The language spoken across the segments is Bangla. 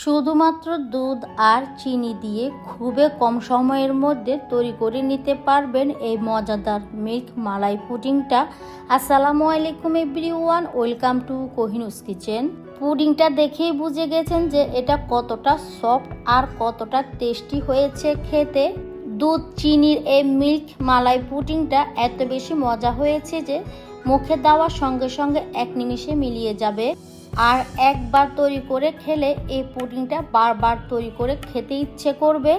শুধুমাত্র দুধ আর চিনি দিয়ে খুবই কম সময়ের মধ্যে তৈরি করে নিতে পারবেন এই মজাদার মিল্ক মালাই পুডিংটা। আসসালামু আলাইকুম everyone, welcome to Kohinoor's kitchen. পুডিংটা দেখেই বুঝে গেছেন যে এটা কতটা সফট আর কতটা টেস্টি হয়েছে খেতে। দুধ, চিনির এই মিল্ক মালাই পুডিংটা এত বেশি মজা হয়েছে যে মুখে দেওয়ার সঙ্গে সঙ্গে এক নিমিষে মিলিয়ে যাবে। আর একবার তৈরি করে খেলে এই পুডিংটা বারবার তৈরি করে খেতে ইচ্ছে করবে।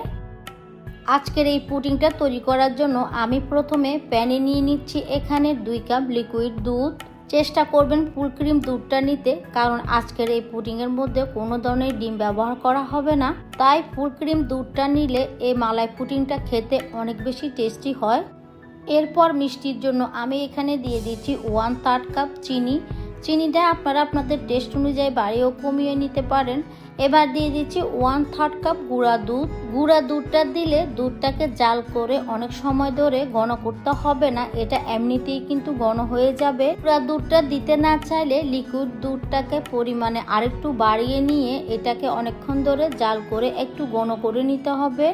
আজকের এই পুডিংটা তৈরি করার জন্য আমি প্রথমে প্যানে নিয়ে নিচ্ছি এখানে দুই কাপ লিকুইড দুধ। চেষ্টা করবেন ফুল ক্রিম দুধটা নিতে, কারণ আজকের এই পুডিংয়ের মধ্যে কোনো ধরনের ডিম ব্যবহার করা হবে না। তাই ফুল ক্রিম দুধটা নিলে এই মালাই পুডিংটা খেতে অনেক বেশি টেস্টি হয়। এরপর মিষ্টির জন্য আমি এখানে দিয়ে দিচ্ছি ওয়ান থার্ড কাপ চিনি। চিনিটা আপনারা আপনাদের টেস্ট অনুযায়ী বাড়িয়েও কমিয়ে নিতে পারেন। এবার দিয়ে দিচ্ছি ওয়ান থার্ড কাপ গুঁড়া দুধ। গুঁড়া দুধটা দিলে দুধটাকে জাল করে অনেক সময় ধরে ঘন করতে হবে না, এটা এমনিতেই কিন্তু ঘন হয়ে যাবে। গুঁড়া দুধটা দিতে না চাইলে লিকুইড দুধটাকে পরিমাণে আরেকটু বাড়িয়ে নিয়ে এটাকে অনেকক্ষণ ধরে জাল করে একটু ঘন করে নিতে হবে।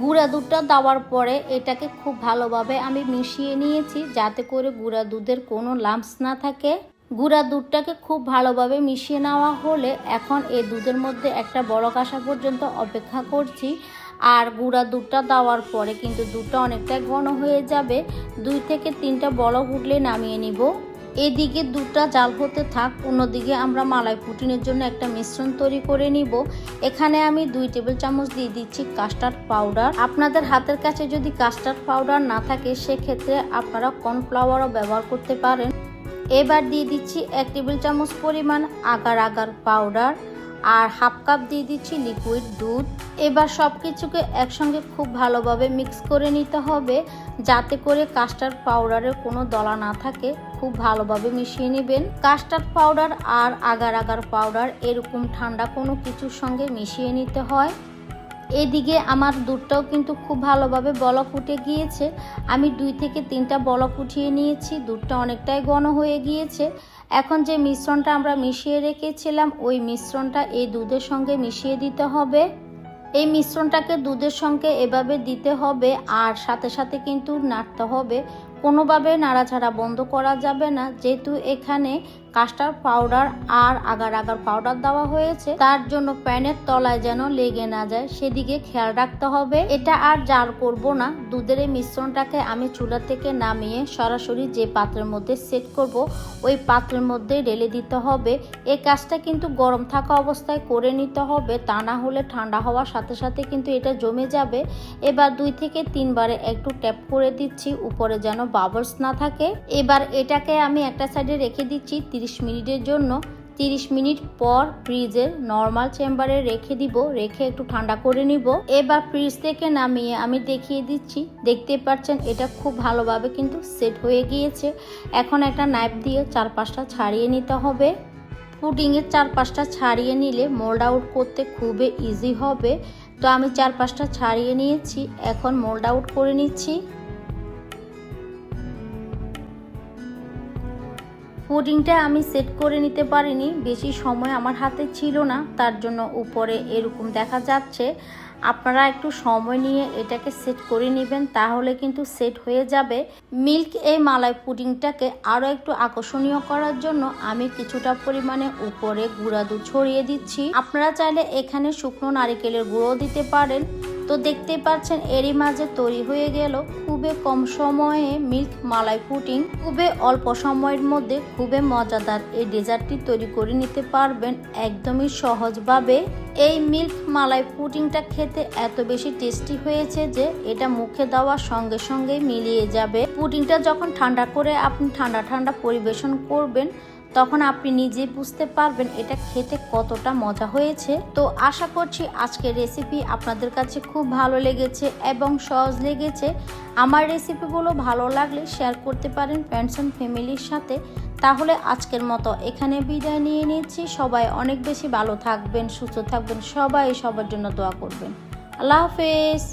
গুঁড়া দুধটা দেওয়ার পরে এটাকে খুব ভালোভাবে আমি মিশিয়ে নিয়েছি, যাতে করে গুঁড়া দুধের কোনো লাম্পস না থাকে। গুঁড়া দুধটাকে খুব ভালোভাবে মিশিয়ে নেওয়া হলে এখন এই দুধের মধ্যে একটা বড় আসা পর্যন্ত অপেক্ষা করছি। আর গুঁড়া দুধটা দেওয়ার পরে কিন্তু দুধটা অনেকটা ঘন হয়ে যাবে। দুই থেকে তিনটা বড় উঠলে নামিয়ে নিব। এদিকে দুধটা জাল হতে থাক, অন্যদিকে আমরা মালাই পুটিনের জন্য একটা মিশ্রণ তৈরি করে নিব। এখানে আমি দুই টেবিল চামচ দিয়ে দিচ্ছি কাস্টার্ড পাউডার। আপনাদের হাতের কাছে যদি কাস্টার্ড পাউডার না থাকে, সেক্ষেত্রে আপনারা কর্নফ্লাওয়ারও ব্যবহার করতে পারেন। এবার দিয়ে দিচ্ছি এক টেবিল চামচ পরিমাণ আগার আগার পাউডার আর হাফ কাপ দিয়ে দিচ্ছি লিকুইড দুধ। এবার সব কিছুকে একসঙ্গে খুব ভালোভাবে মিক্স করে নিতে হবে যাতে করে কাস্টার্ড পাউডারের কোনো দলা না থাকে। খুব ভালোভাবে মিশিয়ে নেবেন। কাস্টার্ড পাউডার আর আগার আগার পাউডার এরকম ঠান্ডা কোনো কিছুর সঙ্গে মিশিয়ে নিতে হয়। এদিকে আমার দুধটাও কিন্তু খুব ভালোভাবে বলক উঠে গিয়েছে। আমি দুই থেকে তিনটা বলক উঠিয়ে নিয়েছি, দুধটা অনেকটাই ঘন হয়ে গিয়েছে। এখন যে মিশ্রণটা আমরা মিশিয়ে রেখেছিলাম, ওই মিশ্রণটা এই দুধের সঙ্গে মিশিয়ে দিতে হবে। এই মিশ্রণটাকে দুধের সঙ্গে এভাবে দিতে হবে আর সাথে সাথে কিন্তু নাড়তে হবে। কোনোভাবে নাড়াচাড়া বন্ধ করা যাবে না, যেহেতু এখানে কাস্টার্ড পাউডার আর আগার আগার পাউডার দেওয়া হয়েছে। তার জন্য প্যানের তলায় যেন লেগে না যায়, সেদিকে খেয়াল রাখতে হবে। এটা আর জার করব না। দুধের এই মিশ্রণটাকে আমি চুলা থেকে নামিয়ে সরাসরি যে পাত্রের মধ্যে সেট করব, ওই পাত্রের মধ্যে ঢেলে দিতে হবে। এই কাজটা কিন্তু গরম থাকা অবস্থায় করে নিতে হবে। তা না হলে ঠান্ডা হওয়ার সাথে সাথে কিন্তু এটা জমে যাবে। এবার দুই থেকে তিনবারে একটু ট্যাপ করে দিচ্ছি, উপরে যেন বাবলস না থাকে। এবার এটাকে আমি একটা সাইডে রেখে দিচ্ছি তিরিশ মিনিটের জন্য তিরিশ মিনিট পর ফ্রিজের নর্মাল চেম্বারে রেখে দিব, রেখে একটু ঠান্ডা করে নিব। এবার ফ্রিজ থেকে নামিয়ে আমি দেখিয়ে দিচ্ছি। দেখতে পাচ্ছেন, এটা খুব ভালোভাবে কিন্তু সেট হয়ে গিয়েছে। এখন একটা নাইফ দিয়ে চারপাশটা ছাড়িয়ে নিতে হবে। পুডিংয়ের চারপাশটা ছাড়িয়ে নিলে মোল্ড আউট করতে খুবই ইজি হবে। তো আমি চারপাশটা ছাড়িয়ে নিয়েছি, এখন মোল্ড আউট করে নিচ্ছি। পুডিংটা আমি সেট করে নিতে পারিনি। বেশি সময় আমার হাতে ছিল না, তার জন্য উপরে এরকম দেখা যাচ্ছে। আপনারা একটু সময় নিয়ে এটাকে সেট করে নেবেন, তাহলে কিন্তু সেট হয়ে যাবে। মিল্ক এই মালাই পুডিংটাকে আরও একটু আকর্ষণীয় করার জন্য আমি কিছুটা পরিমাণে উপরে গুঁড়া দুধ ছড়িয়ে দিচ্ছি। আপনারা চাইলে এখানে শুকনো নারিকেলের গুঁড়ো দিতে পারেন। তো দেখতেই পাচ্ছেন এরই মাঝে তৈরি হয়ে গেল খুবই কম সময়ে মিল্ক মালাই পুডিং। খুবই অল্প সময়ের মধ্যে খুবই মজাদার এই ডেজার্টটি তৈরি করে নিতে পারবেন একদমই সহজভাবে। এই মিল্ক মালাই পুডিংটা খেতে এত বেশি টেস্টি হয়েছে যে এটা মুখে দেওয়ার সঙ্গে সঙ্গে মিলিয়ে যাবে। পুডিংটা যখন ঠান্ডা করে আপনি ঠান্ডা ঠান্ডা পরিবেশন করবেন তখন আপনি নিজেই বুঝতে পারবেন এটা খেতে কতটা মজা হয়েছে। তো আশা করছি আজকের রেসিপি আপনাদের কাছে খুব ভালো লেগেছে এবং সহজ লেগেছে। আমার রেসিপিগুলো ভালো লাগলে শেয়ার করতে পারেন ফ্রেন্ডস অ্যান্ড ফ্যামিলির সাথে। তাহলে আজকের মতো এখানে বিদায় নিয়ে নিচ্ছি। সবাই অনেক বেশি ভালো থাকবেন, সুস্থ থাকবেন, সবাই সবার জন্য দোয়া করবেন। আল্লাহ হাফেজ।